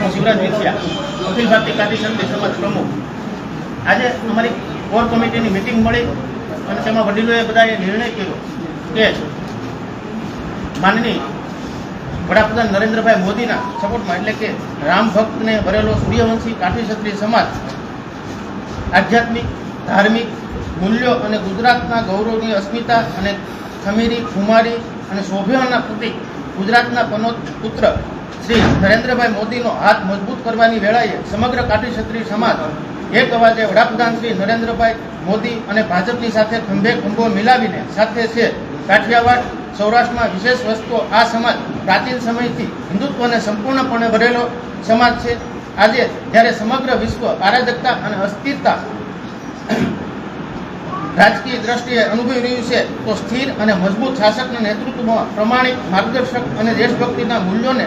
હું શિવરાજ વિછિયા, અખિલ ભારતીય કાઠી સમિતિ સમાજ પ્રમુખ. આજે અમારી કોર કમિટીની મિટિંગ મળી અને તેમાં વડીલોએ બધાએ નિર્ણય કર્યો કે માનની વડાપ્રધાન નરેન્દ્રભાઈ મોદીના સપોર્ટમાં, એટલે કે રામ ભક્તને ભરેલો સૂર્યવંશી કાઠી ક્ષત્રિય સમાજ, આધ્યાત્મિક, ધાર્મિક મૂલ્યો અને ગુજરાતના ગૌરવની અસ્મિતા અને ખમીરી, ખુમારી અને શોભ્યના પ્રતિક ગુજરાતના પનોત પુત્ર શ્રી નરેન્દ્રભાઈ મોદીનો હાથ મજબૂત કરવાની વેળાએ સમગ્ર કાઠી ક્ષત્રિય સમાજ એક અવાજે વડાપ્રધાન શ્રી નરેન્દ્રભાઈ મોદી અને ભાજપની સાથે ખંભે ખંભો મિલાવીને સાથે છે કાઠિયાવાડ સૌરાષ્ટ્રમાં વિશેષ વસ્તુઓ આ સમાજ પ્રાચીન સમયથી હિન્દુત્વને સંપૂર્ણપણે ભરેલો સમાજ છે. આજે જ્યારે સમગ્ર વિશ્વ અરાજકતા અને અસ્થિરતા રાજકીય દ્રષ્ટિએ અનુભવી રહ્યું છે, તો સ્થિર અને મજબૂત શાસકના નેતૃત્વમાં પ્રમાણિક માર્ગદર્શક અને દેશભક્તિના મૂલ્યોને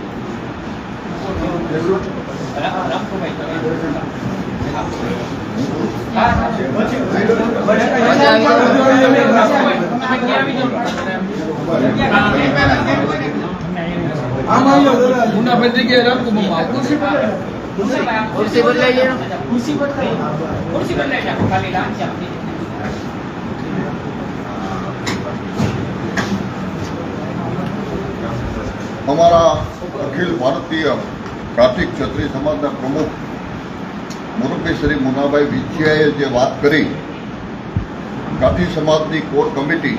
લાંચ આપી અમારા અખિલ ભારતીય કાઠી ક્ષત્રિય સમાજના પ્રમુખ મુરબ્બી શ્રી મુનાભાઈ વિજયાએ જે વાત કરી કાઠી સમાજની કોર કમિટી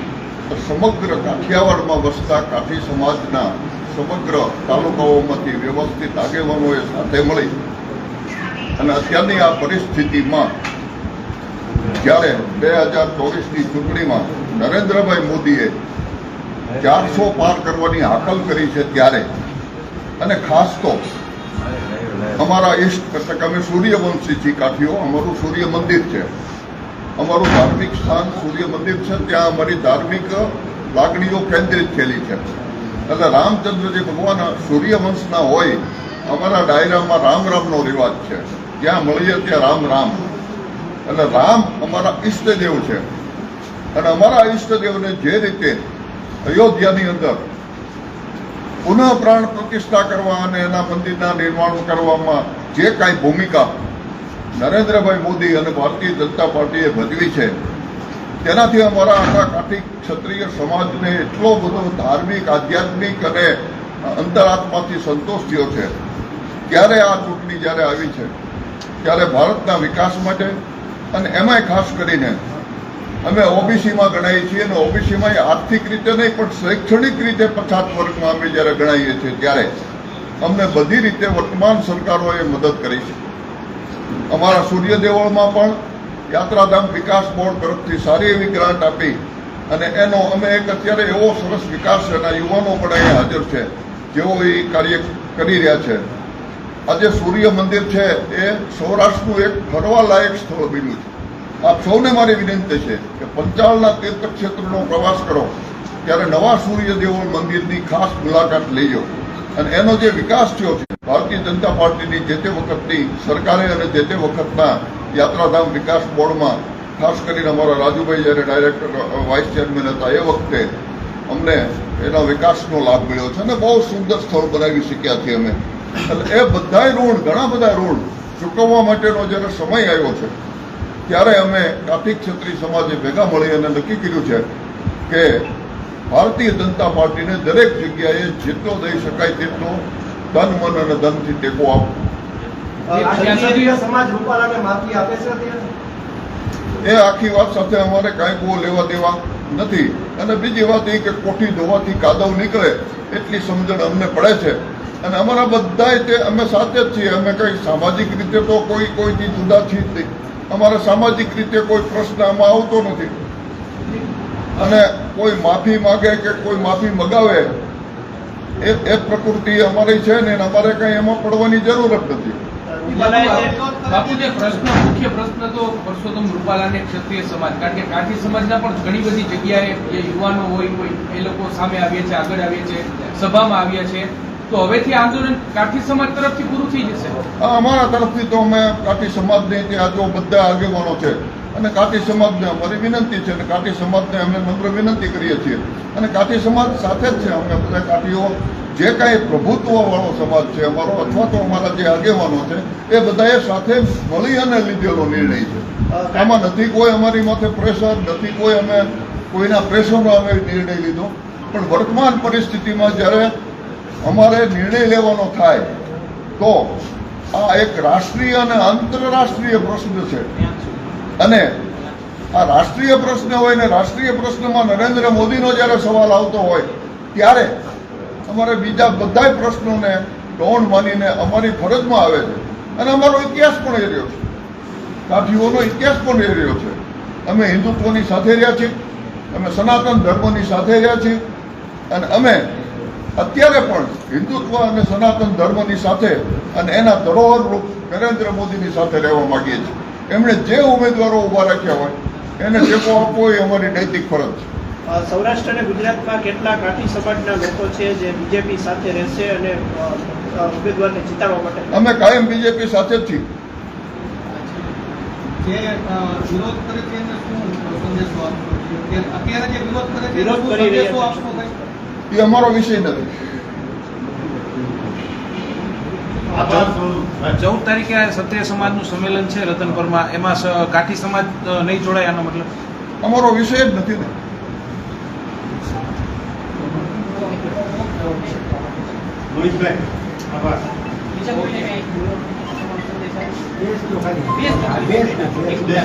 સમગ્ર કાઠિયાવાડમાં વસતા કાઠી સમાજના સમગ્ર તાલુકાઓમાંથી વ્યવસ્થિત આગેવાનોએ સાથે મળી અને અત્યારની આ પરિસ્થિતિમાં જ્યારે બે હજાર ચોવીસની ચૂંટણીમાં નરેન્દ્રભાઈ મોદીએ ચારસો પાર કરવાની હાકલ કરી છે ત્યારે, અને ખાસ તો અમારા ઈષ્ટ, એટલે કે અમે સૂર્યવંશી છીએ કાઠીઓ, અમારું સૂર્ય મંદિર છે. અમારું ધાર્મિક સ્થાન સૂર્ય મંદિર છે ત્યાં અમારી ધાર્મિક લાગણીઓ કેન્દ્રિત થયેલી છે. એટલે રામચંદ્રજી ભગવાન સૂર્યવંશના હોય, અમારા ડાયરામાં રામ રામનો રિવાજ છે. જ્યાં મળીએ ત્યાં રામ રામ. એટલે રામ અમારા ઈષ્ટદેવ છે. અને અમારા ઈષ્ટદેવને જે રીતે અયોધ્યાની અંદર પુનઃ પ્રાણ પ્રતિષ્ઠા કરવા અને એના મંદિરના નિર્માણ કરવામાં જે કાંઈ ભૂમિકા નરેન્દ્રભાઈ મોદી અને ભારતીય જનતા પાર્ટીએ ભજવી છે, તેનાથી અમારા આખા કાઠી ક્ષત્રિય સમાજને એટલો બધો ધાર્મિક, આધ્યાત્મિક અને અંતરાત્માથી સંતોષ થયો છે. ત્યારે આ ચૂંટણી જ્યારે આવી છે, ત્યારે ભારતના વિકાસ માટે અને એમાંય ખાસ કરીને અમે ઓબીસીમાં ગણાઈએ છીએ અને ઓબીસીમાં આર્થિક રીતે નહીં, પણ શૈક્ષણિક રીતે પછાત વર્ગમાં અમે જ્યારે ગણાઈએ છીએ ત્યારે અમને બધી રીતે વર્તમાન સરકારોએ મદદ કરી છે. અમારા સૂર્ય દેવળમાં પણ યાત્રાધામ વિકાસ બોર્ડ તરફથી સારી એવી ગ્રાન્ટ આપી અને એનો અમે એક અત્યારે એવો સરસ વિકાસ અને યુવાનો પણ અહીંયા હાજર છે, જેઓ એ કાર્ય કરી રહ્યા છે. આજે સૂર્ય મંદિર છે, એ સૌરાષ્ટ્રનું એક ફરવા લાયક સ્થળ બન્યું છે. આપ સૌને મારી વિનંતી છે કે પંચાળના તીર્થક્ષેત્રનો પ્રવાસ કરો, ત્યારે નવા સૂર્યદેવ મંદિરની ખાસ મુલાકાત લેજો અને એનો જે વિકાસ થયો છે, ભારતીય જનતા પાર્ટીની જે તે વખતની સરકારે અને જે તે વખતના યાત્રાધામ વિકાસ બોર્ડમાં, ખાસ કરીને અમારા રાજુભાઈ જ્યારે ડાયરેક્ટર વાઇસ ચેરમેન હતા એ વખતે, અમને એના વિકાસનો લાભ મળ્યો છે અને બહુ સુંદર સ્થળ બનાવી શક્યા છીએ અમે. એટલે એ બધાય ઋણ, ઘણા બધા ઋણ ચૂકવવા માટેનો જ્યારે સમય આવ્યો છે ત્યારે અમે નાટિક ક્ષત્રિય સમાજે ભેગા મળી અને નક્કી કર્યું છે કે ભારતીય જનતા પાર્ટીને દરેક જગ્યાએ જેટલો દઈ શકાય તેટલો ધન મન અને ધનથી ટેકો આપવો ક્ષત્રિય સમાજ રૂપાલાને માફી આપે છે અત્યારે? એ આખી વાત સાથે અમારે કાંઈ બહુ લેવા દેવા નથી. અને બીજી વાત એ કે કોઠી ધોવાથી કાદવ નીકળે એટલી સમજણ અમને પડે છે. અને અમારા બધાય તે અમે સાથે જ છીએ. અમે કંઈ સામાજિક રીતે તો કોઈ કોઈથી જુદા છીએ જ નહીં. અમારે સામાજિક રીતે કોઈ પ્રશ્ન આમાં આવતો નથી. અને કોઈ માફી માગે કે કોઈ માફી મગાવે એ એ પ્રકૃતિ અમારી છે ને અમારે કંઈ એમાં પડવાની જરૂર જ નથી. બાપુ જે પ્રશ્ન મુખ્ય પ્રશ્ન તો પરસોત્તમ રૂપાલાને ક્ષત્રિય સમાજ કારણ કે કાઠી સમાજના પણ ઘણી બધી જગ્યાએ જે યુવાનો હોય કોઈ એ લોકો સામે આવ્યા છે આગળ આવ્યા છે સભામાં આવ્યા છે. તો હવેથી આંદોલન કાઠી સમાજ તરફથી પૂરું થઈ જશે. અમારા તરફથી તો અમે કાઠી સમાજને ત્યાં જો બધા આગેવાનો છે અને કાઠી સમાજને અમારી વિનંતી છે અને કાઠી સમાજને અમે નમ્ર વિનંતી કરીએ છીએ. અને કાઠી સમાજ સાથે જ છે અમે બધા કાઠીઓ. જે કાંઈ પ્રભુત્વવાળો સમાજ છે, અમારો અથવા તો અમારા જે આગેવાનો છે, એ બધાએ સાથે મળી અને લીધેલો નિર્ણય છે. આમાં નથી કોઈ અમારી માથે પ્રેશર નથી કોઈ અમે કોઈના પ્રેશરનો અમે નિર્ણય લીધો. પણ વર્તમાન પરિસ્થિતિમાં જ્યારે અમારે નિર્ણય લેવાનો થાય, તો આ એક રાષ્ટ્રીય અને આંતરરાષ્ટ્રીય પ્રશ્ન છે. અને આ રાષ્ટ્રીય પ્રશ્ન હોય ને રાષ્ટ્રીય પ્રશ્નમાં નરેન્દ્ર મોદીનો જ્યારે સવાલ આવતો હોય, ત્યારે અમારે બીજા બધાય પ્રશ્નોને ગૌણ માનીને અમારી ફરજમાં આવે છે. અને અમારો ઇતિહાસ પણ એ રહ્યો છે. કાઠીઓનો ઇતિહાસ પણ એ રહ્યો છે. અમે હિન્દુત્વની સાથે રહ્યા છીએ, અમે સનાતન ધર્મની સાથે રહ્યા છીએ, અને અમે અત્યારે પણ હિન્દુત્વ અને સનાતન ધર્મની સાથે અને એના ધરોહર રૂપ નરેન્દ્ર મોદીની સાથે રહેવા માગીએ છીએ. એમણે જે ઉમેદવારો ઊભા રાખ્યા હોય એને ટેકો આપવો એ અમારી નૈતિક ફરજ છે. સૌરાષ્ટ્ર અને ગુજરાતમાં કેટલા કાઠી સમાજના લોકો છે જે બીજેપી સાથે રહેશે અને ઉમેદવારને જીતાડવા માટે અમે કાયમ બીજેપી સાથે જ છીએ. જે વિરોધ કરે છે શું સંદેશો આપશો અત્યારે જે વિરોધ કરે છે વિરોધ કરી રહ્યા એ અમારો વિષય નથી. ચૌદ તારીખે આ ક્ષત્રિય સમાજનું સંમેલન છે રતનપુરમાં એમાં સ- કાઠી સમાજ નહીં જોડાય આનો મતલબ? અમારો વિષય જ નથી ને. બીજા